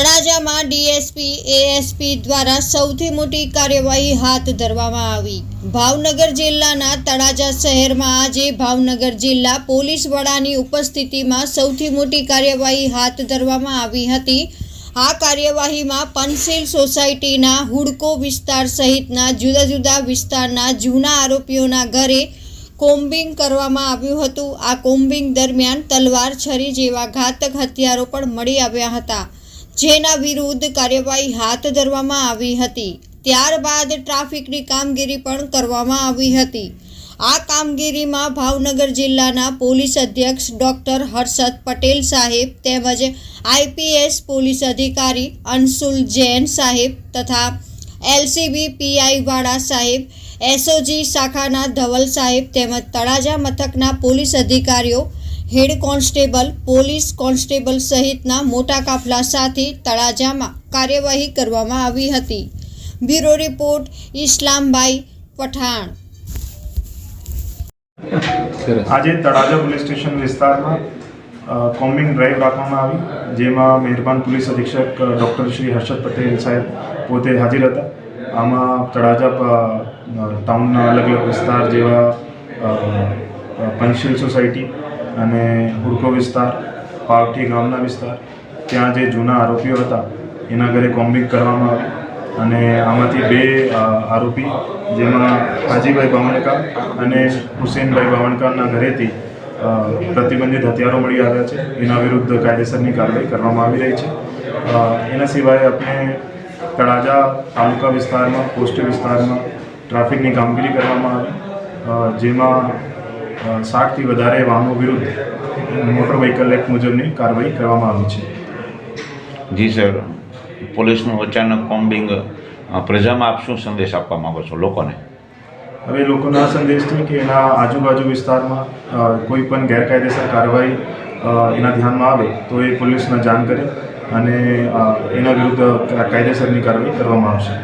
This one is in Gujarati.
તળાજામાં ડીએસપી, એએસપી દ્વારા સૌથી મોટી કાર્યવાહી હાથ ધરવામાં આવી. ભાવનગર જિલ્લાના તળાજા શહેરમાં આજે ભાવનગર જિલ્લા પોલીસ વડાની ઉપસ્થિતિમાં સૌથી મોટી કાર્યવાહી હાથ ધરવામાં આવી હતી. આ કાર્યવાહીમાં પંચશીલ સોસાયટીના હુડકો વિસ્તાર સહિતના જુદા જુદા વિસ્તારના જૂના આરોપીઓના ઘરે કોમ્બિંગ કરવામાં આવ્યું હતું. આ કોમ્બિંગ દરમિયાન તલવાર, છરી જેવા ઘાતક હથિયારો પણ મળી આવ્યા હતા. જેના વિરુદ્ધ કાર્યવાહી હાથ ધરવામાં આવી હતી. ત્યારબાદ ટ્રાફિકની કામગીરી પણ કરવામાં આવી હતી. આ કામગીરીમાં ભાવનગર જિલ્લાના પોલીસ અધ્યક્ષ ડૉક્ટર હર્ષદ પટેલ સાહેબ તેમજ આઈપીએસ પોલીસ અધિકારી અંશુલ જૈન સાહેબ તથા એલસીબી પીઆઈ વાળા સાહેબ, એસઓજી શાખાના ધવલ સાહેબ તેમજ તળાજા મથકના પોલીસ અધિકારીઓ હેડ કોન્સ્ટેબલ, પોલીસ કોન્સ્ટેબલ સહિતના મોટા કાફલા સાથે તળાજામાં કાર્યવાહી કરવામાં આવી હતી. Bureau report Islambhai Pathan. આજે તળાજા પોલીસ સ્ટેશન વિસ્તારમાં કોમ્બિંગ ડ્રાઈવ રાખવામાં આવી, જેમાં મહેરબાન પોલીસ અધિક્ષક ડૉક્ટર શ્રી હર્ષદ પટેલ સાહેબ પોતે હાજર હતા. આમાં તળાજા ટાઉનના અલગ અલગ વિસ્તાર જેવા પંચશીલ સોસાયટી અને હુડકો વિસ્તાર, પાવઠી ગામના વિસ્તાર, ત્યાં જે જૂના આરોપીઓ હતા, એના ઘરે કોમ્બિંગ કરવામાં આવી. અને આમાંથી બે આરોપી, જેમાં હાજીભાઈ બાવણકા અને હુસેનભાઈ બાવણકાના ઘરેથી પ્રતિબંધિત હથિયારો મળી આવ્યા છે. એના વિરુદ્ધ કાયદેસરની કાર્યવાહી કરવામાં આવી રહી છે. એના સિવાય આપણે તળાજા તાલુકા વિસ્તારમાં, પોસ્ટ વિસ્તારમાં ટ્રાફિકની કામગીરી કરવામાં આવી. જેમાં સાઠથી વધારે વાહનો વિરુદ્ધ મોટર વ્હીકલ એક્ટ મુજબની કાર્યવાહી કરવામાં આવી છે. જી સર પોલીસનું અચાનક કોમ્બિંગ પ્રજામાં આપ શું સંદેશ આપવા માંગો છો લોકોને? હવે લોકોના સંદેશ છે કે એના આજુબાજુ વિસ્તારમાં કોઈ પણ ગેરકાયદેસર કાર્યવાહી એના ધ્યાનમાં આવે તો એ પોલીસને જાણ કરે અને એના વિરુદ્ધ કાયદેસરની કાર્યવાહી કરવામાં આવશે.